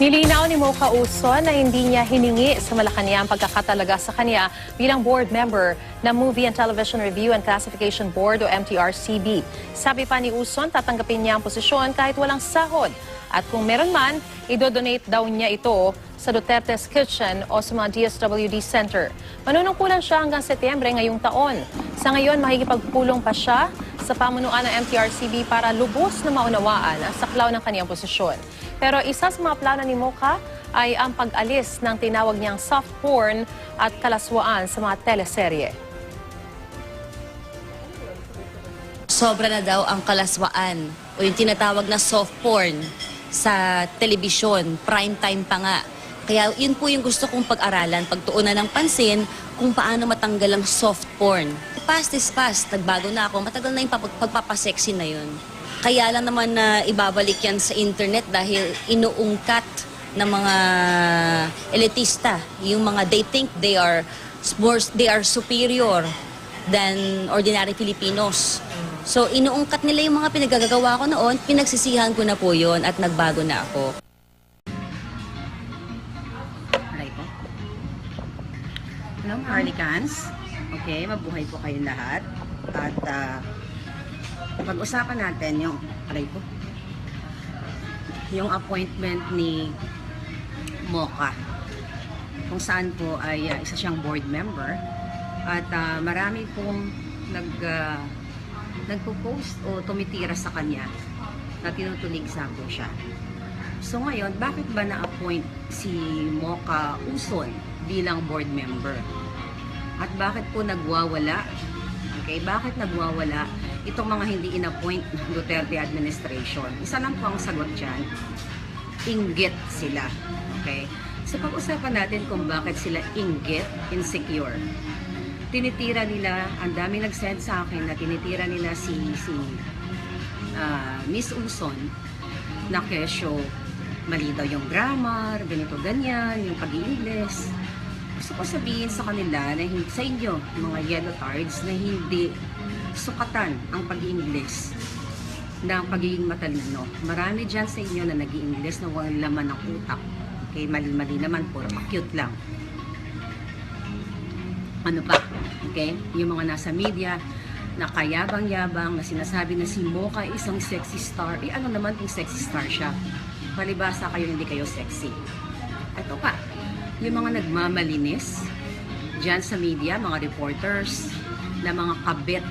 Nilinaw ni Mocha Uson na hindi niya hiningi sa Malacanang pagkakatalaga sa kanya bilang board member ng Movie and Television Review and Classification Board o MTRCB. Sabi pa ni Uson, tatanggapin niya ang posisyon kahit walang sahod. At kung meron man, idodonate daw niya ito sa Duterte's Kitchen o sa mga DSWD Center. Manunungkulan siya hanggang Setyembre ngayong taon. Sa ngayon, makikipagpulong pa siya sa pamunuan ng MTRCB para lubos na maunawaan ang saklaw ng kaniyang posisyon. Pero isa sa mga plano ni Mocha ay ang pag-alis ng tinawag niyang soft porn at kalaswaan sa mga teleserye. sobra na daw ang kalaswaan o yung tinatawag na soft porn sa telebisyon, prime time pa nga. Kaya yun po yung gusto kong pag-aralan, pagtuunan ng pansin kung paano matanggal ang soft porn. Past is past, nagbago na ako, matagal na yung pag- pagpapasexy na yun. Kaya lang naman na ibabalik yan sa internet dahil inuungkat ng mga elitista, yung mga they think they are more, they are superior than ordinary Filipinos. So, inuungkat nila yung mga pinagagagawa ko noon, pinagsisihan ko na po yon at nagbago na ako. Hello, Harlicans. Okay, mabuhay po kayong lahat. At ah, pag-usapan natin yung, aray po, yung appointment ni Mocha. Kung saan po ay ah, isa siyang board member. At ah, marami pong nag, ah, nagpo-post o tumitira sa kanya na tinutuligsa po siya. So ngayon, bakit ba na-appoint si Mocha Uson bilang board member? At bakit po nagwawala? Okay, bakit nagwawala itong mga hindi in-appoint ng Duterte administration? Isa lang po ang sagot dyan. Inggit sila. Okay? So pag-usapan natin kung bakit sila inggit, insecure. Tinitira nila, ang dami nag-send sa akin na tinitira nila si, si ah, Miss Uson na kesyo mali daw yung grammar, ganito ganyan, yung pag-iingles. Gusto ko sabihin sa kanila na sa inyo, mga yellow cards, na hindi sukatan ang pag-iingles ng pagiging matalino. Marami dyan sa inyo na nag iingles na walang laman ng utak. Okay, mali-mali naman, puro cute lang. Ano pa? Okay? Yung mga nasa media, na kayabang-yabang, na sinasabi na si Mocha isang sexy star. Eh, ano naman kung sexy star siya? Palibasa kayo, hindi kayo sexy. Ito pa, yung mga nagmamalinis dyan sa media, mga reporters, na mga kabit,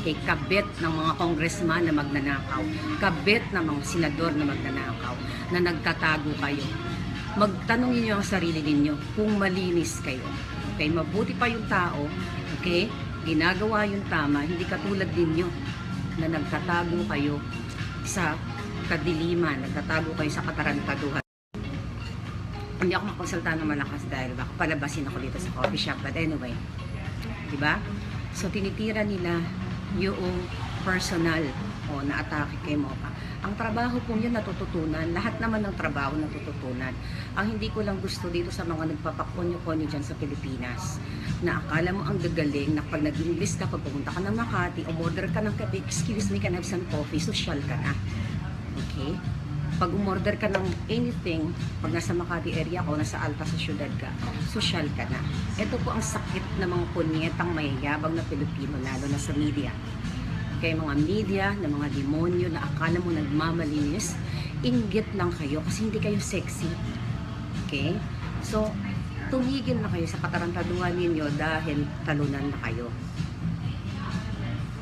okay, kabit ng mga congressman na magnanakaw, kabit ng mga senador na magnanakaw, na nagtatago kayo. Magtanong niyo ang sarili ninyo kung malinis kayo. Okay, mabuti pa yung tao, okay, ginagawa yung tama, hindi katulad ninyo na nagtatago kayo sa kadiliman, nagtatago kayo sa katarantaduhan. Hindi ako makapagsalita ng malakas dahil baka palabasin ako dito sa coffee shop. But anyway, di ba? So, tinitira nila yung personal o na atake kay Mocha. Ang trabaho po yun natututunan. Lahat naman ng trabaho natututunan. Ang hindi ko lang gusto dito sa mga nagpapakonyo-konyo dyan sa Pilipinas na akala mo ang gagaling na pag nag-English ka, pag pumunta ka ng Makati, umorder ka ng kape, excuse me, can I have some coffee? Social ka na. Okay? Pag umorder ka ng anything, pag nasa Makati area ko, nasa Alta sa syudad ka, social ka na. Ito po ang sakit ng mga punyetang mayayabang na Pilipino, lalo na sa media. Kaya mga media, na mga demonyo na akala mo nagmamalinis, inggit lang kayo kasi hindi kayo sexy. Okay? So, tumigil na kayo sa katarantaduhan ninyo dahil talunan na kayo.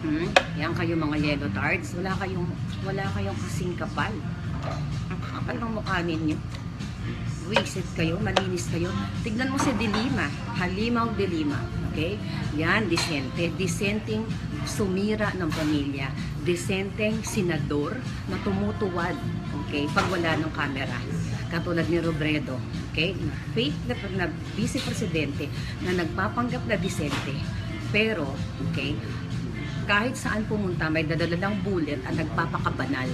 Hmm? Yan kayo mga yellow tards. Wala kayong, wala kayong kasing kapal. Ang kapal ng mukha ninyo. Wisit kayo, malinis kayo. Tignan mo si Dilima. Halimaw Dilima. Okay? Yan, disente. Disenteng sumira ng pamilya. Disenteng senador na tumutuwad. Okay? Pag wala ng camera. Katulad ni Robredo. Okay? Fake na, na vice presidente na nagpapanggap na disente. Pero, okay, kahit saan pumunta, may dadala lang bullet at nagpapakabanal.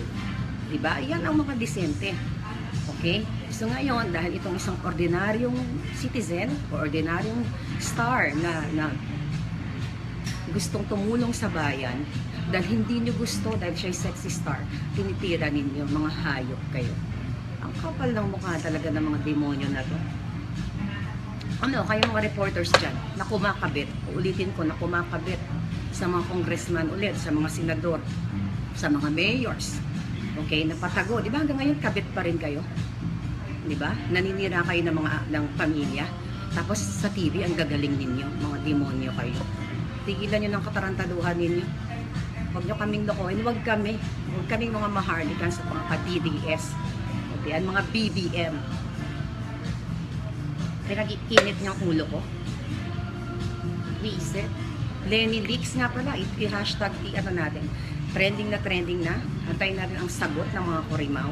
Diba? Yan ang mga disente. Okay? So ngayon, dahil itong isang ordinaryong citizen ordinaryong star na, na gustong tumulong sa bayan, dahil hindi nyo gusto, dahil siya sexy star, tinitira ninyo, mga hayop kayo. Ang kapal ng mukha talaga ng mga demonyo na to. Ano, kayong mga reporters dyan, na kumakabit, ulitin ko, na kumakabit sa mga congressman ulit, sa mga senador, sa mga mayors, okay, napatago. Di ba hanggang ngayon kabit pa rin kayo? Di ba? Naninira kayo ng mga ng pamilya. Tapos sa TV, ang gagaling ninyo, mga demonyo kayo. Tigilan nyo ng katarantaduhan ninyo. Huwag nyo kaming lokohin. Huwag kami. Huwag kaming mga maharlikan sa mga ka-DDS. Okay, ang mga BBM. Pinag-iinit ng ulo ko. Visit. Lenny Leaks nga pala. I-hashtag i-ano natin. Trending na trending na. Antayin natin ang sagot ng mga kurimaw.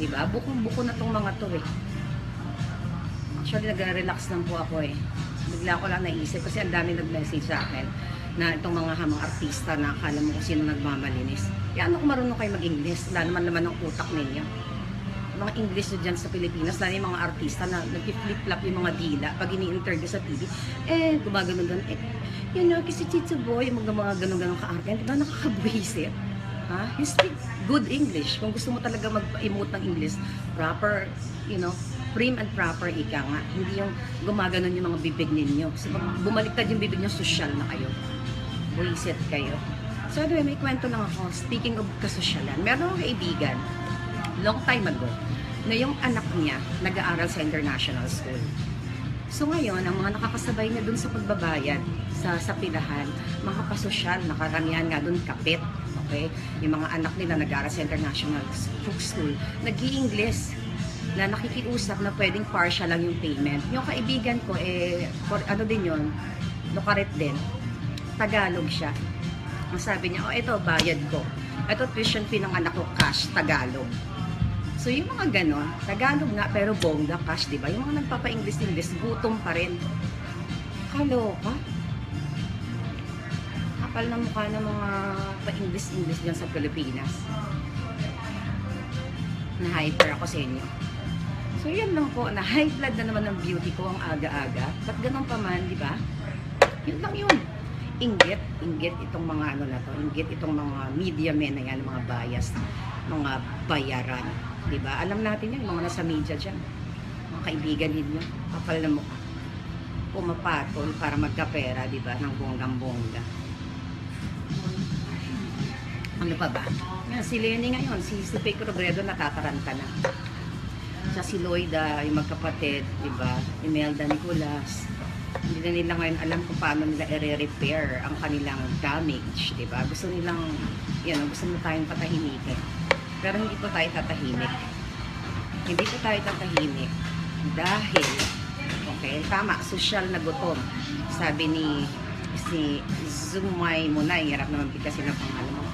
Di ba? Bukong-buko na tong mga to eh. Actually, nag-relax lang po ako eh. Bigla ko lang naisip kasi ang dami nag-message sa akin na itong mga hamang artista na akala mo kung sino nagmamalinis. Kaya ano kung marunong kayo mag-English? Wala naman naman ang utak ninyo. Yung mga English na dyan sa Pilipinas, lalo yung mga artista na nag-flip-flop yung mga dila pag ini-interview sa TV. Eh, gumagano ganun. Eh, you know, kasi Tito Boy, mga mga ganun-ganun ka-arte. Diba nakakabwisit? Ha? You speak good English. Kung gusto mo talaga mag-emote ng English, proper, you know, prim and proper ika nga. Hindi yung gumaganon yung mga bibig ninyo. Kasi pag bumaliktad yung bibig nyo, social na kayo. Buisit kayo. So anyway, may kwento lang ako. Speaking of kasosyalan, meron akong kaibigan, long time ago, na yung anak niya nag-aaral sa international school. So ngayon, ang mga nakakasabay niya dun sa pagbabayad, sa, sa pilahan, mga pasosyal, nakaramihan nga dun kapit. Okay? Yung mga anak nila nag-aaral sa international school, nag english na nakikiusap na pwedeng partial lang yung payment. Yung kaibigan ko, eh, for, ano din yun, Lukaret din, Tagalog siya. Ang sabi niya, oh, ito, bayad ko. Ito, tuition fee ng anak ko, cash, Tagalog. So, yung mga ganon, Tagalog nga, pero bongga, cash, di ba? Yung mga nagpapa-English-English, gutom pa rin. Kaloka. Kapal na mukha ng mga pa-English-English dyan sa Pilipinas. Na-hyper ako sa inyo. So, yan lang po, na high blood na naman ng beauty ko ang aga-aga. Ba't ganun pa man, di ba? Yun lang yun. Inggit, inggit itong mga ano na to, inggit itong mga media men na yan, mga bias, mga bayaran. Di ba? Alam natin yan, mga nasa media dyan. Mga kaibigan ninyo, kapal na mukha. Pumapatol para magkapera, di ba, ng bonggang-bongga. Ano pa ba? Yan, si Lenny ngayon, si, Pico Robredo natataranta na. Sa si Lloyda, yung magkapatid, di ba? Imelda Nicolas. Hindi na nila ngayon alam kung paano nila i-repair ang kanilang damage, di ba? Gusto nilang, yan, gusto nila tayong patahimikin. Pero hindi po tayo tatahimik. Hindi po tayo tatahimik. Dahil, okay, tama, social na gutom. Sabi ni si Zumay Munay, hirap naman bigkasin ang pangalan mo.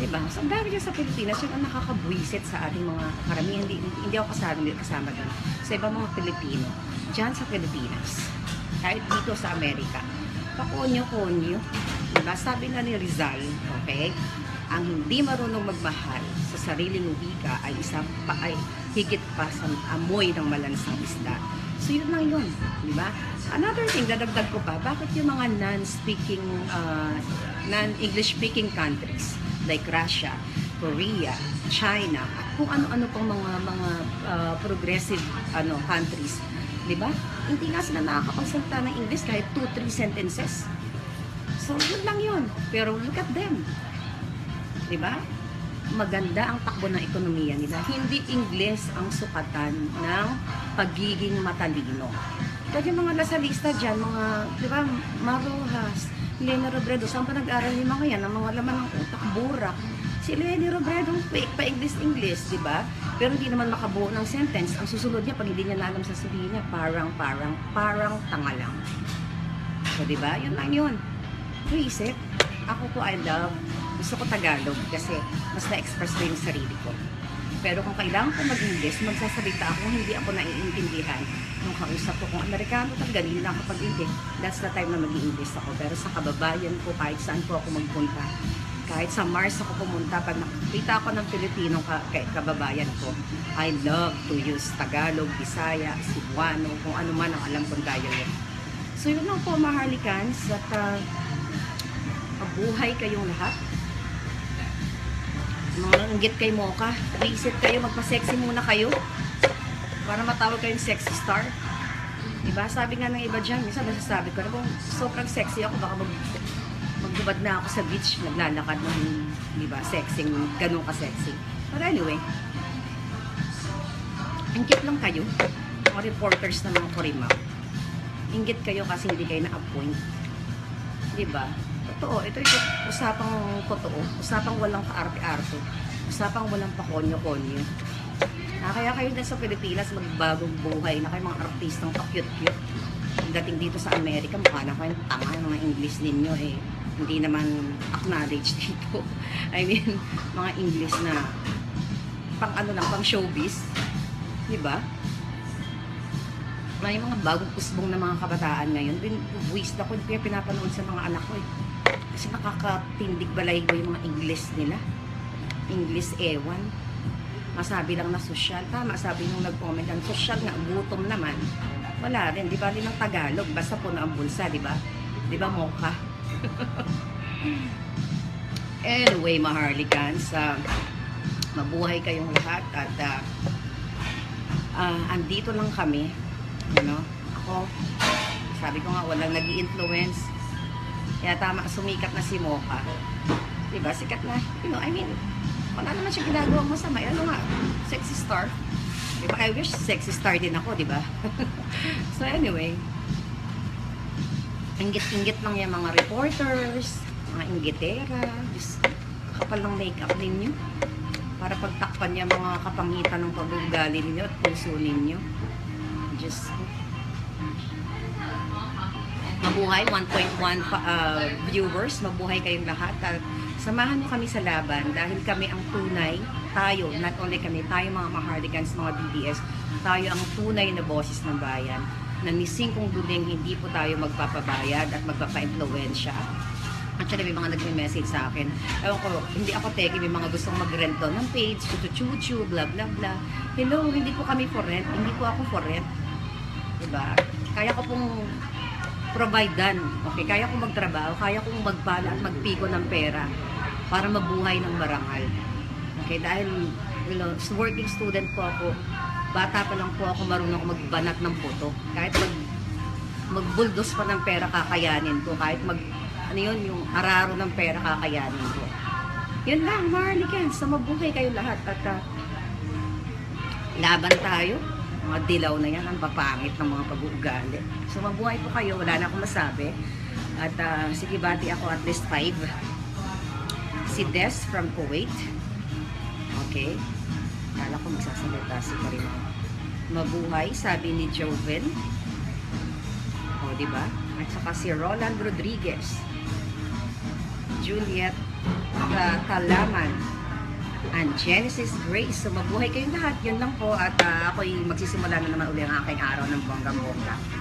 Diba? So, ang dami dyan sa Pilipinas, yun ang nakakabwisit sa ating mga karamihan. Hindi, hindi ako kasama, hindi kasama doon. Sa ibang mga Pilipino, dyan sa Pilipinas, kahit dito sa Amerika, pakonyo-konyo. Diba? Sabi na ni Rizal, okay, ang hindi marunong magmahal sa sariling wika ay isa pa ay higit pa sa amoy ng malansang isda. So yun lang yun, di ba? Another thing, dadagdag ko pa, bakit yung mga non-speaking, uh, non-English speaking countries like Russia, Korea, China, kung ano-ano pang mga mga uh, progressive ano countries, di ba? Hindi nga sila nakakapagsalita ng English kahit 2-3 sentences. So, yun lang yun. Pero look at them. Di ba? Maganda ang takbo ng ekonomiya nila. Hindi Ingles ang sukatan ng pagiging matalino. Kaya mga lasalista dyan, mga, di ba, Marojas, Lena Robredo, saan pa nag-aral yung mga yan? Ang mga laman ng utak, burak. Si Lenny Robredo, fake pa English-English, di ba? Pero hindi naman makabuo ng sentence. Ang susunod niya, pag hindi niya na alam sasabihin niya, parang, parang, parang tanga lang. So, di ba? Yun lang yun. Naisip, ako po I love, gusto ko Tagalog kasi mas na-express ko yung sarili ko. Pero kung kailangan ko mag-English, magsasalita ako hindi ako naiintindihan. Nung kausap ko kung Amerikano hindi lang kapag English. That's the time na mag-English ako. Pero sa kababayan ko, kahit saan po ako magpunta, kahit sa Mars ako pumunta, pag nakita ako ng Pilipino ka, kababayan ko, I love to use Tagalog, Bisaya, Cebuano, kung ano man ang alam kong dialect. So yun lang po, Maharlikans, at uh, mabuhay kayong lahat. Mga inggit kay Mocha, reset kayo, magpa-sexy muna kayo. Para matawag kayong sexy star. Diba? Sabi nga ng iba dyan, minsan nasasabi ko na kung sobrang sexy ako, baka mag, magdubad na ako sa beach, naglalakad ng, di ba, sexy, ganun ka sexy. But anyway, ingit lang kayo, mga reporters ng mga Kurimaw. Ingit kayo kasi hindi kayo na-appoint. Di ba? Totoo, ito ito usapang totoo, usapang walang kaarte-arte, usapang walang pakonyo-konyo. Ah, kaya kayo din sa Pilipinas magbagong buhay na kayo mga artistang pa-cute-cute. Dating dito sa Amerika, mukha na kayong tanga ng mga English ninyo eh. Hindi naman acknowledge dito. I mean, mga English na pang ano lang, pang showbiz. Di yung mga bagong kusbong na mga kabataan ngayon. Buwis na ko, kaya pinapanood sa mga anak ko eh. Kasi nakakatindig balay ko yung mga English nila. English ewan. Masabi lang na sosyal. Tama, sabi nung nag-comment ang sosyal nga, gutom naman. Wala rin, di ba rin ang Tagalog, basta po na ang bulsa, di ba? Di ba, Mocha? anyway, Maharlikans, uh, mabuhay kayong lahat at uh, ah, andito lang kami. Ano? Ako, sabi ko nga, walang nag influence Kaya tama, sumikat na si Mocha. Diba? Sikat na. You know, I mean, wala naman siya ginagawang masama. Ano nga, sexy star. Diba? I wish sexy star din ako, diba? so anyway, inggit-inggit lang yung mga reporters, mga inggitera, just kapal ng makeup ninyo para pagtakpan niya mga kapangitan ng pag-ugali ninyo at puso ninyo. Just mabuhay 1.1 pa- uh, viewers, mabuhay kayong lahat at samahan niyo kami sa laban dahil kami ang tunay, tayo, not only kami, tayo mga Maharligans, mga BDS, tayo ang tunay na boses ng bayan na ni Singkong Duling hindi po tayo magpapabayad at magpapa-impluensya Actually, may mga nagme-message sa akin. Ewan ko, hindi ako teki, may mga gustong mag-rent ng page, chuchu blah blah blah. Hello, hindi po kami for rent. Hindi po ako for rent. Diba? Kaya ko pong providean. Okay, kaya kong magtrabaho, kaya kong magpala at magpigo ng pera para mabuhay ng marangal. Okay, dahil you know, working student po ako, bata pa lang po ako marunong ako magbanat ng puto. Kahit mag magbuldos pa ng pera kakayanin ko. Kahit mag, ano yun, yung araro ng pera kakayanin ko. Yun lang, Marlikans. So, mabuhay kayo lahat. At ah, laban tayo. Mga dilaw na yan, ang papangit ng mga pag-uugali. So, mabuhay po kayo. Wala na akong masabi. At ah, sige, bati ako at least five. Si Des from Kuwait. Okay. Kala ko magsasalita si Karima. Mabuhay, sabi ni Joven. O, di ba? At saka si Roland Rodriguez. Juliet uh, Talaman. And Genesis Grace. So, mabuhay kayong lahat. Yun lang po. At uh, ako'y magsisimula na naman uli ang aking araw ng bonggang-bongga.